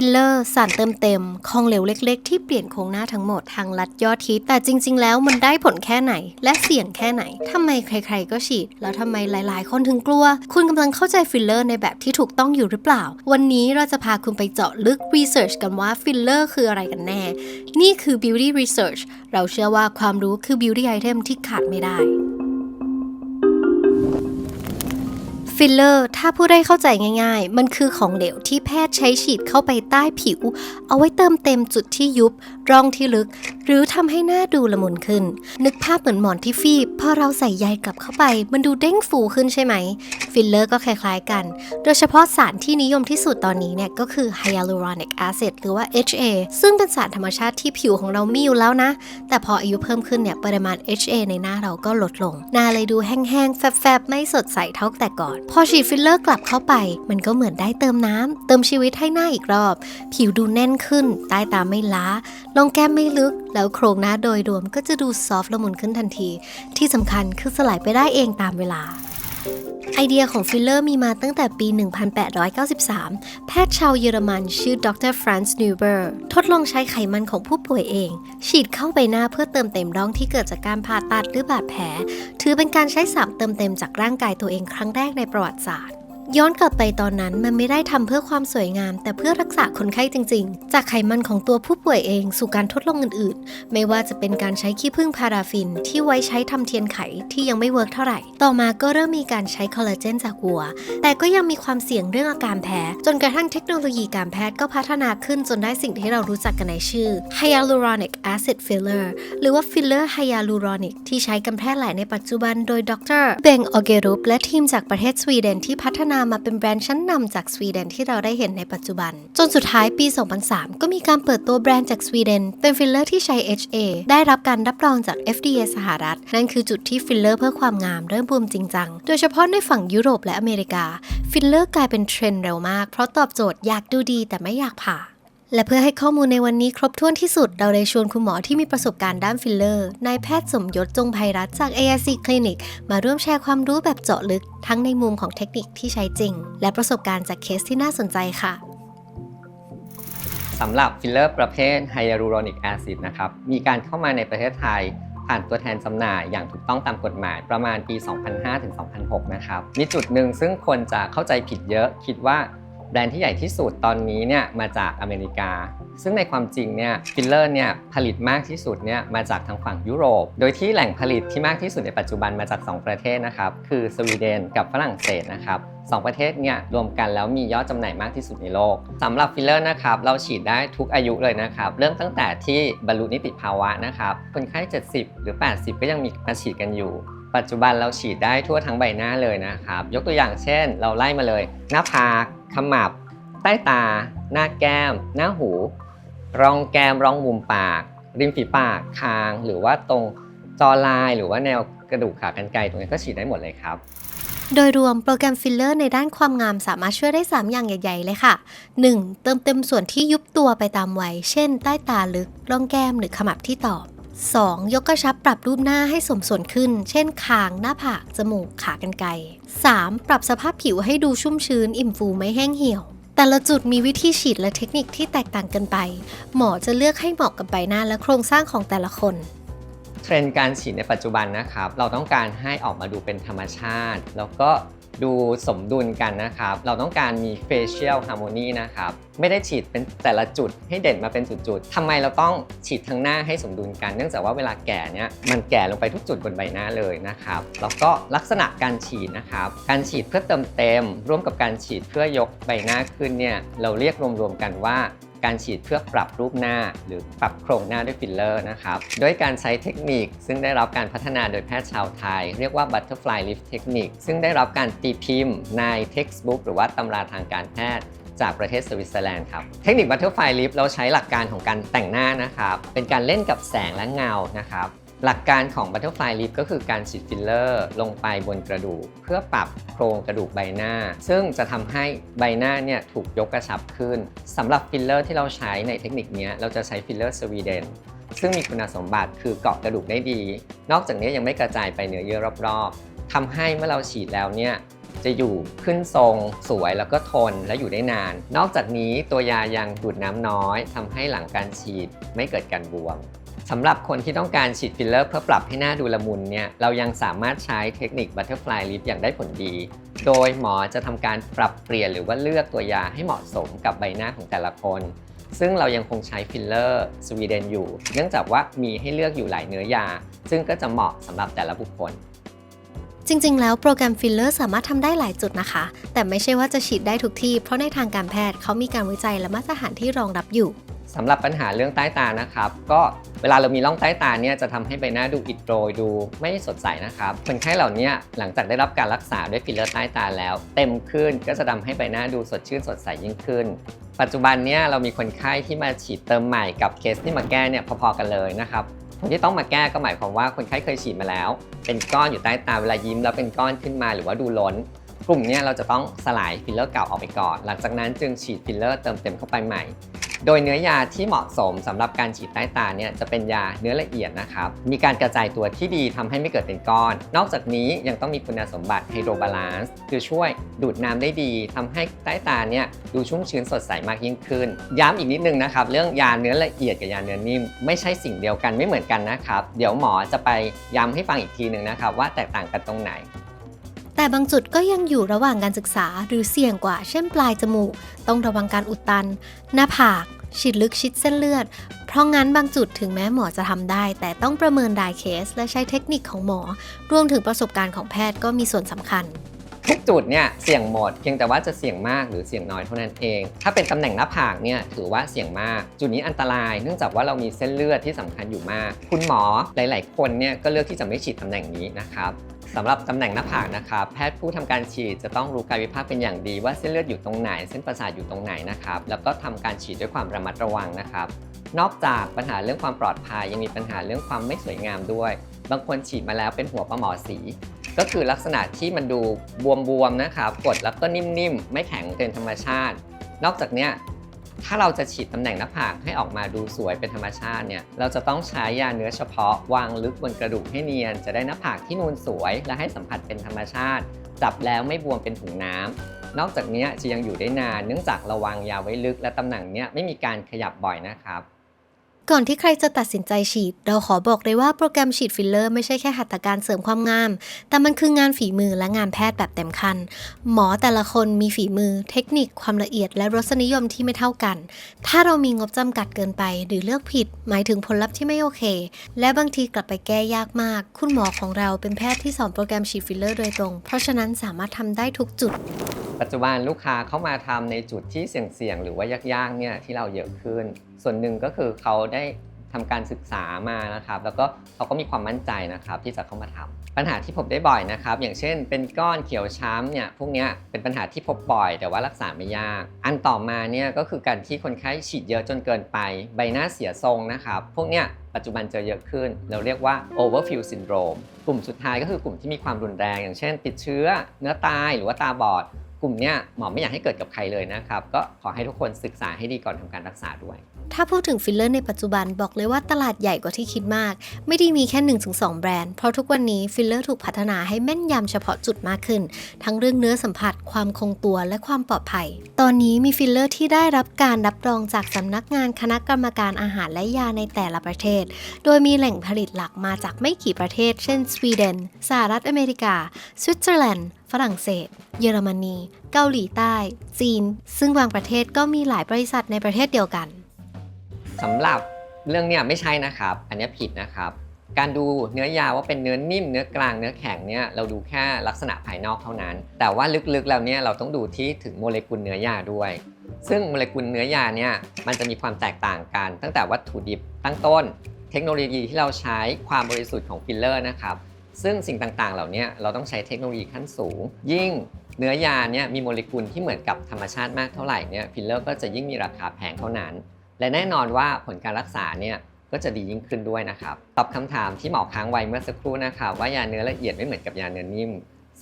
ฟิลเลอร์ สารเติมเต็มของเหลวเล็ก ๆ ที่เปลี่ยนโครงหน้าทั้งหมดทางลัดยอดฮิตแต่จริง ๆ แล้วมันได้ผลแค่ไหน และเสี่ยงแค่ไหนทำไมใคร ๆ ก็ฉีด แล้วทำไมหลาย ๆ คนถึงกลัว คุณกำลังเข้าใจฟิลเลอร์ในแบบที่ถูกต้องอยู่หรือเปล่า วันนี้เราจะพาคุณไปเจาะลึกรีเสิร์ชกันว่าฟิลเลอร์คืออะไรกันแน่ นี่คือ Beauty Research เราเชื่อว่าความรู้คือ Beauty Item ที่ขาดไม่ได้ ฟิลเลอร์ ถ้าผู้ได้เข้าใจง่ายๆ มันคือของเหลวที่แพทย์ใช้ฉีดเข้าไปใต้ผิว เอาไว้เติมเต็มจุดที่ยุบ ร่องที่ลึก หรือทำให้หน้าดูละมุนขึ้น นึกภาพเหมือนหมอนที่ฟีบพอเราใส่ใยกลับเข้าไป มันดูเด้งฟูขึ้นใช่ไหม ฟิลเลอร์ก็คล้ายๆกัน โดยเฉพาะสารที่นิยมที่สุดตอนนี้เนี่ยก็คือ hyaluronic acid หรือว่า HA ซึ่งเป็นสารธรรมชาติที่ผิวของเรามีอยู่แล้วนะ แต่พออายุเพิ่มขึ้นเนี่ยปริมาณ HA ในหน้าเราก็ลดลง หน้าเลยดูแห้งๆแฟบๆไม่สดใสเท่าแต่ก่อนพอฉีดฟิลเลอร์กลับเข้าไป มันก็เหมือนได้เติมน้ำเติมชีวิตให้หน้าอีกรอบ ผิวดูแน่นขึ้น ใต้ตาไม่ล้า ลงแก้มไม่ลึก แล้วโครงหน้าโดยรวมก็จะดูซอฟต์ละมุนขึ้นทันที ที่สำคัญคือสลายไปได้เองตามเวลา ไอเดียของฟิลเลอร์มีมาตั้งแต่ปี 1893 แพทย์ชาวเยอรมันชื่อดรฟรานซ์นิวเบอร์ทดลองใช้ไขมันของผู้ป่วยเอง ฉีดเข้าไปหน้าเพื่อเติมเต็มร่องที่เกิดจากการผ่าตัดหรือบาดแผล ถือเป็นการใช้สารเติมเต็มจากร่างกายตัวเองครั้งแรกในประวัติศาสตร์ ย้อนกลับไปตอนนั้นมันไม่ได้ทำเพื่อความสวยงาม แต่เพื่อรักษาคนไข้จริง ๆ จากไขมันของตัวผู้ป่วยเองสู่การทดลองอื่นๆ ไม่ว่าจะเป็นการใช้ขี้ผึ้งพาราฟิน ที่ไว้ใช้ทำเทียนไขที่ยังไม่เวิร์กเท่าไหร่ ต่อมาก็เริ่มมีการใช้คอลลาเจนจากวัว แต่ก็ยังมีความเสี่ยงเรื่องอาการแพ้ จนกระทั่งเทคโนโลยีการแพทย์ก็พัฒนาขึ้นจนได้สิ่งที่เรารู้จักกันในชื่อ hyaluronic acid filler หรือว่า filler hyaluronic ที่ใช้กันแพร่หลายในปัจจุบันโดยดรเบงออเกรุปและทีมจากประเทศสวีเดนที่พัฒนามาเป็นแบรนด์ชั้นนำจากสวีเดนที่เราได้เห็นในปัจจุบัน จนสุดท้ายปี 2003 ก็มีการเปิดตัวแบรนด์จากสวีเดน เป็นฟิลเลอร์ที่ใช้ HA ได้รับการรับรองจาก FDA สหรัฐ นั่นคือจุดที่ฟิลเลอร์เพื่อความงามเริ่มบูมจริงจัง โดยเฉพาะในฝั่งยุโรปและอเมริกา ฟิลเลอร์กลายเป็นเทรนด์เร็วมาก เพราะตอบโจทย์อยากดูดีแต่ไม่อยากผ่า และเพื่อให้ข้อมูลในวันนี้ครบถ้วนที่สุด เราเลยชวนคุณหมอที่มีประสบการณ์ด้านฟิลเลอร์ นายแพทย์สมยศจงไพรัตจาก AIC Clinic มาร่วมแชร์ความรู้แบบเจาะลึก ทั้งในมุมของเทคนิคที่ใช้จริง และประสบการณ์จากเคสที่น่าสนใจค่ะสำหรับฟิลเลอร์ประเภทไฮยาลูรอนิกแอซิดนะครับ มีการเข้ามาในประเทศไทยผ่านตัวแทนจำหน่ายอย่างถูกต้องตามกฎหมายประมาณปี 2005-2006 นะครับ มีจุดหนึ่งซึ่งคนจะเข้าใจผิดเยอะคิดว่า แบรนด์ที่ใหญ่ที่สุดตอนนี้เนี่ยมาจากอเมริกา ซึ่งในความจริงเนี่ยฟิลเลอร์เนี่ยผลิตมากที่สุดเนี่ยมาจากทางฝั่งยุโรป โดยที่แหล่งผลิตที่มากที่สุดในปัจจุบันมาจาก 2 ประเทศนะครับคือสวีเดนกับฝรั่งเศสนะครับสองประเทศเนี่ยรวมกันแล้วมียอดจำหน่ายมากที่สุดในโลกสำหรับฟิลเลอร์นะครับเราฉีดได้ทุกอายุเลยนะครับเริ่มตั้งแต่ที่บรรลุนิติภาวะนะครับคนไข้ 70 หรือ 80 ก็ยังมีมาฉีดกันอยู่ ปัจจุบันเราฉีดได้ทั่วทั้งใบหน้าเลยนะครับ ยกตัวอย่างเช่น เราไล่มาเลย หน้าผากขมับ ใต้ตา หน้าแก้ม หน้าหูร่องแก้มร่องมุมปาก ริมฝีปากคาง หรือว่าตรงจอลายหรือว่าแนวกระดูกขากรรไกรตรงนี้ก็ฉีดได้หมดเลยครับ โดยรวมโปรแกรมฟิลเลอร์ในด้านความงามสามารถช่วยได้ 3 อย่างใหญ่ ๆ เลยค่ะ 1. เติมเต็มส่วนที่ยุบตัวไปตามวัย เช่น ใต้ตาลึก ร่องแก้มหรือขมับที่ตอบ 2. ยกกระชับปรับรูปหน้าให้สมส่วนขึ้น เช่นคาง หน้าผาก จมูก ขากรรไกร 3. ปรับสภาพผิวให้ดูชุ่มชื้น อิ่มฟูไม่แห้งเหี่ยว แต่ละจุดมีวิธีฉีดและเทคนิคที่แตกต่างกันไป หมอจะเลือกให้เหมาะกับใบหน้าและโครงสร้างของแต่ละคนเทรนด์การฉีดในปัจจุบันนะครับ เราต้องการให้ออกมาดูเป็นธรรมชาติ แล้วก็ ดูสมดุลกันนะครับ เราต้องการมี facial harmony นะครับ ไม่ได้ฉีดเป็นแต่ละจุดให้เด่นมาเป็นจุดๆทำไมเราต้องฉีดทั้งหน้าให้สมดุลกัน เนื่องจากว่าเวลาแก่เนี่ยมันแก่ลงไปทุกจุดบนใบหน้าเลยนะครับ แล้วก็ลักษณะการฉีดนะครับ การฉีดเพื่อเติมเต็ม ร่วมกับการฉีดเพื่อยกใบหน้าขึ้นเนี่ยเราเรียกรวมๆกันว่า การฉีดเพื่อปรับรูปหน้า หรือปรับโครงหน้าด้วยฟิลเลอร์นะครับด้วยการใช้เทคนิค ซึ่งได้รับการพัฒนาโดยแพทย์ชาวไทย เรียกว่า Butterfly Lift Technique ซึ่งได้รับการตีพิมพ์ใน textbook หรือว่าตำราทางการแพทย์จากประเทศสวิตเซอร์แลนด์ครับ เทคนิค Butterfly Lift เราใช้หลักการของการแต่งหน้านะครับ เป็นการเล่นกับแสงและเงานะครับ หลักการของ Butterfly Lift ก็คือการฉีดฟิลเลอร์ลงไปบนกระดูก เพื่อปรับโครงกระดูกใบหน้า ซึ่งจะทำให้ใบหน้าเนี่ยถูกยกกระชับขึ้นสำหรับฟิลเลอร์ที่เราใช้ในเทคนิคนี้เราจะใช้ฟิลเลอร์สวีเดนซึ่งมีคุณสมบัติคือเกาะกระดูกได้ดี นอกจากนี้ยังไม่กระจายไปเนื้อเยื่อรอบๆทำให้เมื่อเราฉีดแล้วเนี่ยจะอยู่ขึ้นทรงสวยแล้วก็ทนและอยู่ได้นาน นอกจากนี้ตัวยายังดูดน้ำน้อยทำให้หลังการฉีดไม่เกิดการบวม สำหรับคนที่ต้องการฉีดฟิลเลอร์เพื่อปรับให้หน้าดูละมุนเนี่ยเรายังสามารถใช้เทคนิค Butterfly Lip อย่างได้ผลดี โดยหมอจะทำการปรับเปลี่ยนหรือว่าเลือกตัวยาให้เหมาะสมกับใบหน้าของแต่ละคน ซึ่งเรายังคงใช้ฟิลเลอร์สวีเดนอยู่ เนื่องจากว่ามีให้เลือกอยู่หลายเนื้อยา ซึ่งก็จะเหมาะสำหรับแต่ละบุคคลจริง ๆ แล้วโปรแกรมฟิลเลอร์สามารถทำได้หลายจุดนะคะ แต่ไม่ใช่ว่าจะฉีดได้ทุกที่ เพราะในทางการแพทย์เขามีการวิจัยและมาตรฐานที่รองรับอยู่ สำหรับปัญหาเรื่องใต้ตานะครับ ก็เวลาเรามีร่องใต้ตาเนี่ยจะทำให้ใบหน้าดูอิดโรยดูไม่สดใสนะครับคนไข้เหล่านี้หลังจากได้รับการรักษาด้วยฟิลเลอร์ใต้ตาแล้ว เต็มขึ้นก็จะทำให้ใบหน้าดูสดชื่นสดใสยิ่งขึ้น ปัจจุบันเนี่ยเรามีคนไข้ที่มาฉีดเติมใหม่กับเคสที่มาแก้เนี่ยพอๆกันเลยนะครับคนที่ต้องมาแก้ก็หมายความว่าคนไข้เคยฉีดมาแล้ว เป็นก้อนอยู่ใต้ตาเวลายิ้มแล้วเป็นก้อนขึ้นมาหรือว่าดูล้น กลุ่มเนี้เราจะต้องสลายฟิลเลอร์เก่าออกไปก่อน หลังจากนั้นจึงฉีดฟิลเลอร์เติมเต็มเข้าไปใหม่ โดยเนื้อยาที่เหมาะสมสำหรับการฉีดใต้ตาเนี่ยจะเป็นยาเนื้อละเอียดนะครับ มีการกระจายตัวที่ดีทำให้ไม่เกิดเป็นก้อน นอกจากนี้ยังต้องมีคุณสมบัติไฮโดรบาลานซ์คือช่วยดูดน้ำได้ดีทำให้ใต้ตาเนี่ยดูชุ่มชื้นสดใสมากยิ่งขึ้น ย้ำอีกนิดนึงนะครับเรื่องยาเนื้อละเอียดกับยาเนื้อนิ่มไม่ใช่สิ่งเดียวกันไม่เหมือนกันนะครับ เดี๋ยวหมอจะไปย้ำให้ฟังอีกทีหนึ่งนะครับว่าแตกต่างกันตรงไหน แต่บางจุดก็ยังอยู่ระหว่างการศึกษาหรือเสี่ยงกว่า เช่นปลายจมูก ต้องระวังการอุดตัน หน้าผากฉีดลึกชิดเส้นเลือด เพราะงั้นบางจุดถึงแม้หมอจะทำได้ แต่ต้องประเมินรายเคส และใช้เทคนิคของหมอ รวมถึงประสบการณ์ของแพทย์ก็มีส่วนสำคัญ ทุกจุดเนี่ยเสี่ยงหมด เพียงแต่ว่าจะเสี่ยงมากหรือเสี่ยงน้อยเท่านั้นเอง ถ้าเป็นตำแหน่งหน้าผากเนี่ยถือว่าเสี่ยงมาก จุดนี้อันตรายเนื่องจากว่าเรามีเส้นเลือดที่สำคัญอยู่มาก คุณหมอหลาย ๆ คนเนี่ยก็เลือกที่จะไม่ฉีดตำแหน่งนี้นะครับสำหรับตำแหน่งหน้าผากนะครับแพทย์ผู้ทำการฉีดจะต้องรู้กายวิภาคเป็นอย่างดี ว่าเส้นเลือดอยู่ตรงไหน เส้นประสาทอยู่ตรงไหนนะครับแล้วก็ทำการฉีดด้วยความระมัดระวังนะครับนอกจากปัญหาเรื่องความปลอดภัยยังมีปัญหาเรื่องความไม่สวยงามด้วย บางคนฉีดมาแล้วเป็นหัวปลาหมอสี ก็คือลักษณะที่มันดูบวมๆนะครับกดแล้วก็นิ่มๆ ไม่แข็งเกินธรรมชาติ นอกจากเนี้ยถ้าเราจะฉีดตำแหน่งหน้าผากให้ออกมาดูสวยเป็นธรรมชาติเนี่ย เราจะต้องใช้ยาเนื้อเฉพาะวางลึกบนกระดูกให้เนียน จะได้หน้าผากที่นูนสวย และให้สัมผัสเป็นธรรมชาติ จับแล้วไม่บวมเป็นถุงน้ำนอกจากนี้จะยังอยู่ได้นานเนื่องจากเราวางยาไว้ลึกและตำแหน่งเนี้ยไม่มีการขยับบ่อยนะครับ ก่อนที่ใครจะตัดสินใจฉีด เราขอบอกเลยว่าโปรแกรมฉีดฟิลเลอร์ไม่ใช่แค่หัตถการเสริมความงาม แต่มันคืองานฝีมือและงานแพทย์แบบเต็มคัน หมอแต่ละคนมีฝีมือ เทคนิค ความละเอียด และรสนิยมที่ไม่เท่ากัน ถ้าเรามีงบจำกัดเกินไป หรือเลือกผิด หมายถึงผลลัพธ์ที่ไม่โอเค และบางทีกลับไปแก้ยากมาก คุณหมอของเราเป็นแพทย์ที่สอนโปรแกรมฉีดฟิลเลอร์โดยตรง เพราะฉะนั้นสามารถทำได้ทุกจุด ปัจจุบันลูกค้าเข้ามาทำในจุดที่เสี่ยงๆหรือว่ายากๆเนี่ยที่เราเยอะขึ้น ส่วนหนึ่งก็คือเขาได้ทำการศึกษามานะครับ แล้วก็เขาก็มีความมั่นใจนะครับที่จะเข้ามาทำปัญหาที่พบได้บ่อยนะครับ อย่างเช่น เป็นก้อนเขียวช้ำเนี่ยพวกนี้เป็นปัญหาที่พบบ่อย แต่ว่ารักษาไม่ยาก อันต่อมาเนี่ยก็คือการที่คนไข้ฉีดเยอะจนเกินไป ใบหน้าเสียทรงนะครับพวกเนี้ยปัจจุบันเจอเยอะขึ้น เราเรียกว่า overfill syndrome กลุ่มสุดท้ายก็คือกลุ่มที่มีความรุนแรง อย่างเช่น ติดเชื้อ เนื้อตายหรือว่าตาบอด กลุ่มเนี้ยหมอไม่อยากให้เกิดกับใครเลยนะครับ ก็ขอให้ทุกคนศึกษาให้ดีก่อนทำการรักษาด้วย ถ้าพูดถึงฟิลเลอร์ในปัจจุบันบอกเลยว่าตลาดใหญ่กว่าที่คิดมาก ไม่ได้มีแค่ 1-2 แบรนด์ เพราะทุกวันนี้ฟิลเลอร์ถูกพัฒนาให้แม่นยำเฉพาะจุดมากขึ้น ทั้งเรื่องเนื้อสัมผัส ความคงตัวและความปลอดภัย ตอนนี้มีฟิลเลอร์ที่ได้รับการรับรองจากสำนักงานคณะกรรมการอาหารและยาในแต่ละประเทศ โดยมีแหล่งผลิตหลักมาจากไม่กี่ประเทศ เช่น สวีเดน สหรัฐอเมริกา สวิตเซอร์แลนด์ ฝรั่งเศส เยอรมนี เกาหลีใต้ จีน ซึ่งบางประเทศก็มีหลายบริษัทในประเทศเดียวกัน สำหรับเรื่องเนี้ยไม่ใช่นะครับ อันนี้ผิดนะครับ การดูเนื้อยาว่าเป็นเนื้อนิ่มเนื้อกลางเนื้อแข็งเนี่ยเราดูแค่ลักษณะภายนอกเท่านั้น แต่ว่าลึกๆแล้วเนี่ยเราต้องดูที่ถึงโมเลกุลเนื้อยาด้วย ซึ่งโมเลกุลเนื้อยาเนี่ยมันจะมีความแตกต่างกัน ตั้งแต่วัตถุดิบตั้งต้น เทคโนโลยีที่เราใช้ความบริสุทธิ์ของฟิลเลอร์นะครับซึ่งสิ่งต่างๆ เหล่านี้เราต้องใช้เทคโนโลยีขั้นสูง ยิ่งเนื้อยาเนี่ยมีโมเลกุลที่เหมือนกับธรรมชาติมากเท่าไหร่เนี่ยฟิลเลอร์ก็จะยิ่งมีราคาแพงเท่านั้น และแน่นอนว่าผลการรักษาเนี่ยก็จะดียิ่งขึ้นด้วยนะครับ ตอบคำถามที่หมอค้างไว้เมื่อสักครู่นะครับว่ายาเนื้อละเอียดไม่เหมือนกับยาเนื้อนิ่ม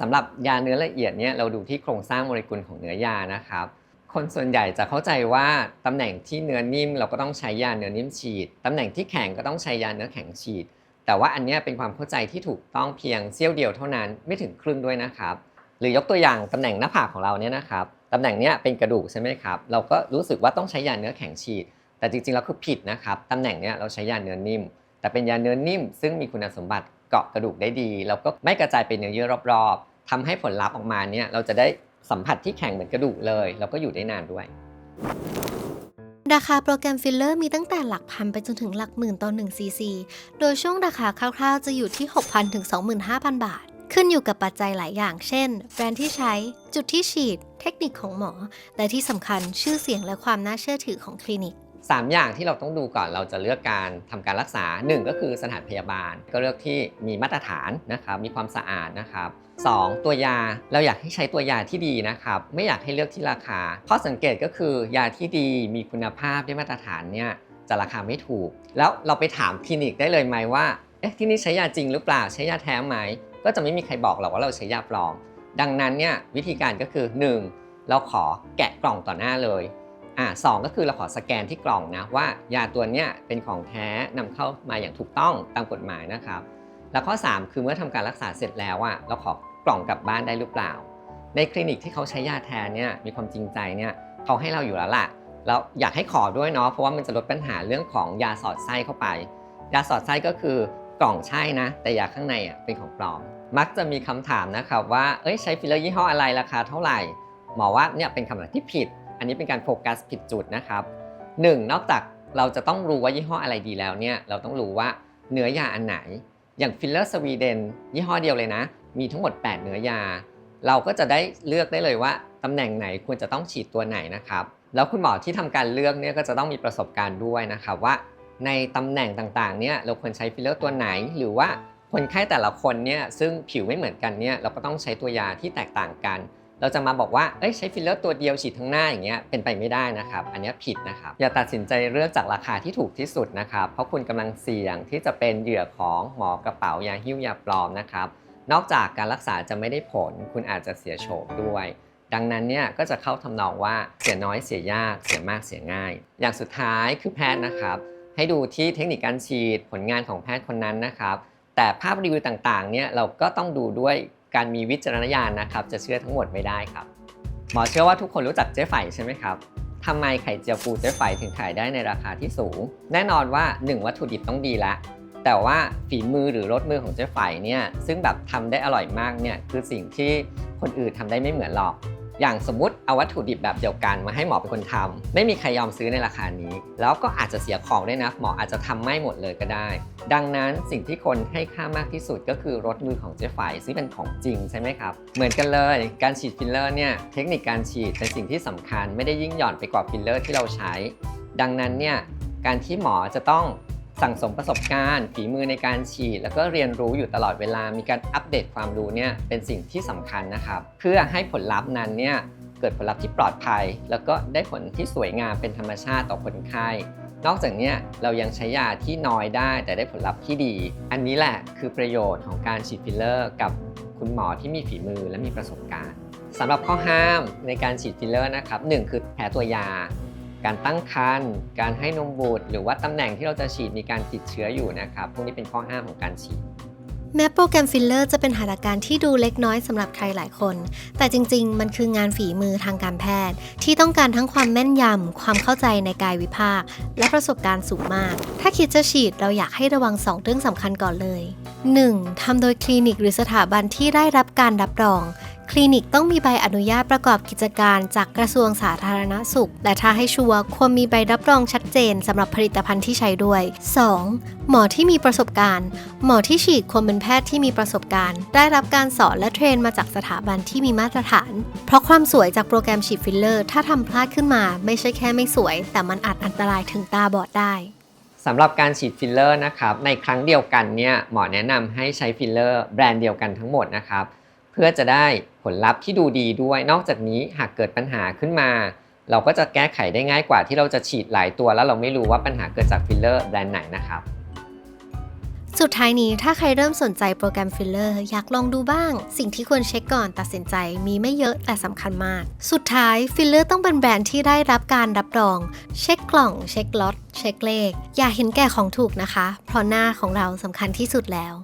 สำหรับยาเนื้อละเอียดเนี่ยเราดูที่โครงสร้างโมเลกุลของเนื้อยานะครับคนส่วนใหญ่จะเข้าใจว่าตำแหน่งที่เนื้อนิ่มเราก็ต้องใช้ยาเนื้อนิ่มฉีดตำแหน่งที่แข็งก็ต้องใช้ยาเนื้อแข็งฉีด แต่ว่าอันนี้เป็นความเข้าใจที่ถูกต้องเพียงเสี้ยวเดียวเท่านั้นไม่ถึงครึ่งด้วยนะครับ หรือยกตัวอย่างตำแหน่งหน้าผากของเราเนี่ยนะครับตำแหน่งเนี้ยเป็นกระดูกใช่ไหมครับเราก็รู้สึกว่าต้องใช้ยาเนื้อแข็งฉีด แต่จริงๆแล้วคือผิดนะครับตำแหน่งเนี้ยเราใช้ยาเนื้อนิ่ม แต่เป็นยาเนื้อนิ่ม ซึ่งมีคุณสมบัติเกาะกระดูกได้ดี แล้วก็ไม่กระจายไปเนื้อเยื่อรอบๆทำให้ผลลัพธ์ออกมาเนี่ยเราจะได้สัมผัสที่แข็งเหมือนกระดูกเลย แล้วก็อยู่ได้นานด้วย ราคาโปรแกรมฟิลเลอร์มีตั้งแต่หลักพันไปจนถึงหลักหมื่นต่อ1ซีซี โดยช่วงราคาคร่าวๆ จะอยู่ที่ 6,000ถึง25,000 บาท ขึ้นอยู่กับปัจจัยหลายอย่าง เช่น แบรนด์ที่ใช้ จุดที่ฉีด เทคนิคของหมอ และที่สำคัญชื่อเสียงและความน่าเชื่อถือของคลินิก 3 อย่างที่เราต้องดูก่อนเราจะเลือกการทำการรักษา 1 ก็คือสถานพยาบาล ก็เลือกที่มีมาตรฐานนะครับมีความสะอาดนะครับ 2. ตัวยาเราอยากให้ใช้ตัวยาที่ดีนะครับ ไม่อยากให้เลือกที่ราคา ข้อสังเกตก็คือยาที่ดีมีคุณภาพได้มาตรฐานเนี่ยจะราคาไม่ถูก แล้วเราไปถามคลินิกได้เลยไหมว่าเอ๊ะที่นี่ใช้ยาจริงหรือเปล่าใช้ยาแท้ไหมก็จะไม่มีใครบอกเราว่าเราใช้ยาปลอม ดังนั้นเนี่ยวิธีการก็คือ 1. เราขอแกะกล่องต่อหน้าเลย อ่าสองก็คือเราขอสแกนที่กล่องนะว่ายาตัวเนี้ยเป็นของแท้นำเข้ามาอย่างถูกต้องตามกฎหมายนะครับ แล้วข้อ 3 คือเมื่อทำการรักษาเสร็จแล้วอะเราขอกล่องกลับบ้านได้หรือเปล่า ในคลินิกที่เขาใช้ยาแทนเนี่ยมีความจริงใจเนี่ยเขาให้เราอยู่แล้วล่ะแล้วอยากให้ขอด้วยเนาะเพราะว่ามันจะลดปัญหาเรื่องของยาสอดไส้เข้าไป ยาสอดไส้ก็คือกล่องใช่นะ แต่ยาข้างในอะเป็นของปลอม มักจะมีคำถามนะครับว่าเอ้ยใช้ฟิลเลอร์ยี่ห้ออะไรราคาเท่าไหร่หมอว่าเนี่ยเป็นคำถามที่ผิด อันนี้เป็นการโฟกัสผิดจุดนะครับ 1. นอกจากเราจะต้องรู้ว่ายี่ห้ออะไรดีแล้วเนี่ยเราต้องรู้ว่าเนื้อยาอันไหน อย่างฟิลเลอร์สวีเดนยี่ห้อเดียวเลยนะ มีทั้งหมด 8 เนื้อยา เราก็จะได้เลือกได้เลยว่าตำแหน่งไหนควรจะต้องฉีดตัวไหนนะครับ แล้วคุณหมอที่ทำการเลือกเนี่ยก็จะต้องมีประสบการณ์ด้วยนะครับว่า ในตำแหน่งต่างๆเนี่ยเราควรใช้ฟิลเลอร์ตัวไหน หรือว่าคนไข้แต่ละคนเนี่ยซึ่งผิวไม่เหมือนกันเนี่ยเราก็ต้องใช้ตัวยาที่แตกต่างกัน เราจะมาบอกว่าเอ้ยใช้ฟิลเลอร์ตัวเดียวฉีดทั้งหน้าอย่างเงี้ยเป็นไปไม่ได้นะครับ อันนี้ผิดนะครับ อย่าตัดสินใจเลือกจากราคาที่ถูกที่สุดนะครับ เพราะคุณกำลังเสี่ยงที่จะเป็นเหยื่อของหมอกระเป๋ายาหิ้วยาปลอมนะครับ นอกจากการรักษาจะไม่ได้ผล คุณอาจจะเสียโฉมด้วย ดังนั้นเนี่ยก็จะเข้าทำนองว่าเสียน้อยเสียยาก เสียมากเสียง่าย อย่างสุดท้ายคือแพทย์นะครับ ให้ดูที่เทคนิคการฉีดผลงานของแพทย์คนนั้นนะครับแต่ภาพรีวิวต่างๆ เนี่ยเราก็ต้องดูด้วย การมีวิจารณญาณนะครับ จะเชื่อทั้งหมดไม่ได้ครับ หมอเชื่อว่าทุกคนรู้จักเจ๊ไฝใช่ไหมครับทำไมไข่เจียวปูเจ๊ไฝถึงขายได้ในราคาที่สูง แน่นอนว่า 1 วัตถุดิบต้องดีละ แต่ว่าฝีมือหรือรสมือของเจ๊ไฝเนี่ยซึ่งแบบทำได้อร่อยมากเนี่ยคือสิ่งที่คนอื่นทำได้ไม่เหมือนหรอก อย่างสมมติเอาวัตถุดิบแบบเดียวกันมาให้หมอเป็นคนทำไม่มีใครยอมซื้อในราคานี้ แล้วก็อาจจะเสียของด้วยนะหมออาจจะทำไม่หมดเลยก็ได้ ดังนั้นสิ่งที่คนให้ค่ามากที่สุดก็คือรสมือของเจ๊ไฝซึ่งเป็นของจริงใช่ไหมครับ เหมือนกันเลยการฉีดฟิลเลอร์เนี่ยเทคนิคการฉีดเป็นสิ่งที่สำคัญ ไม่ได้ยิ่งหย่อนไปกว่าฟิลเลอร์ที่เราใช้ ดังนั้นเนี่ยการที่หมอจะต้อง สั่งสมประสบการณ์ ฝีมือในการฉีด แล้วก็เรียนรู้อยู่ตลอดเวลา มีการอัปเดตความรู้เนี่ยเป็นสิ่งที่สำคัญนะครับ เพื่อให้ผลลัพธ์นั้นเนี่ยเกิดผลลัพธ์ที่ปลอดภัย แล้วก็ได้ผลที่สวยงามเป็นธรรมชาติต่อคนไข้นอกจากนี้เรายังใช้ยาที่น้อยได้แต่ได้ผลลัพธ์ที่ดี อันนี้แหละคือประโยชน์ของการฉีดฟิลเลอร์ กับคุณหมอที่มีฝีมือและมีประสบการณ์สำหรับข้อห้ามในการฉีดฟิลเลอร์นะครับหนึ่งคือแพ้ตัวยา การตั้งครรภ์การให้นมบุตร หรือว่าตำแหน่งที่เราจะฉีดมีการติดเชื้ออยู่นะครับพวกนี้เป็นข้อห้ามของการฉีดแม้โปรแกรมฟิลเลอร์จะเป็นหัตถการที่ดูเล็กน้อยสำหรับใครหลายคน แต่จริงๆ มันคืองานฝีมือทางการแพทย์ ที่ต้องการทั้งความแม่นยำ ความเข้าใจในกายวิภาค และประสบการณ์สูงมาก ถ้าคิดจะฉีดเราอยากให้ระวัง 2 เรื่องสำคัญก่อนเลย 1. ทำโดยคลินิกหรือสถาบันที่ได้รับการรับรอง คลินิกต้องมีใบอนุญาตประกอบกิจการจากกระทรวงสาธารณสุข และถ้าให้ชัวร์ควรมีใบรับรองชัดเจนสำหรับผลิตภัณฑ์ที่ใช้ด้วย 2. หมอที่มีประสบการณ์ หมอที่ฉีดควรเป็นแพทย์ที่มีประสบการณ์ ได้รับการสอนและเทรนมาจากสถาบันที่มีมาตรฐาน เพราะความสวยจากโปรแกรมฉีดฟิลเลอร์ ถ้าทำพลาดขึ้นมา ไม่ใช่แค่ไม่สวย แต่มันอาจอันตรายถึงตาบอดได้สำหรับการฉีดฟิลเลอร์นะครับในครั้งเดียวกันเนี่ยหมอแนะนำให้ใช้ฟิลเลอร์แบรนด์เดียวกันทั้งหมดนะครับ พื่อจะได้ผลลัพธ์ที่ดูดีด้วย นอกจากนี้หากเกิดปัญหาขึ้นมา เราก็จะแก้ไขได้ง่ายกว่าที่เราจะฉีดหลายตัวแล้วเราไม่รู้ว่าปัญหาเกิดจากฟิลเลอร์แบรนด์ไหนนะครับ สุดท้ายนี้ถ้าใครเริ่มสนใจโปรแกรมฟิลเลอร์อยากลองดูบ้าง สิ่งที่ควรเช็คก่อนตัดสินใจมีไม่เยอะแต่สำคัญมาก สุดท้ายฟิลเลอร์ต้องเป็นแบรนด์ที่ได้รับการรับรอง เช็คกล่อง เช็คล็อตเช็คเลข อย่าเห็นแก่ของถูกนะคะ เพราะหน้าของเราสำคัญที่สุดแล้ว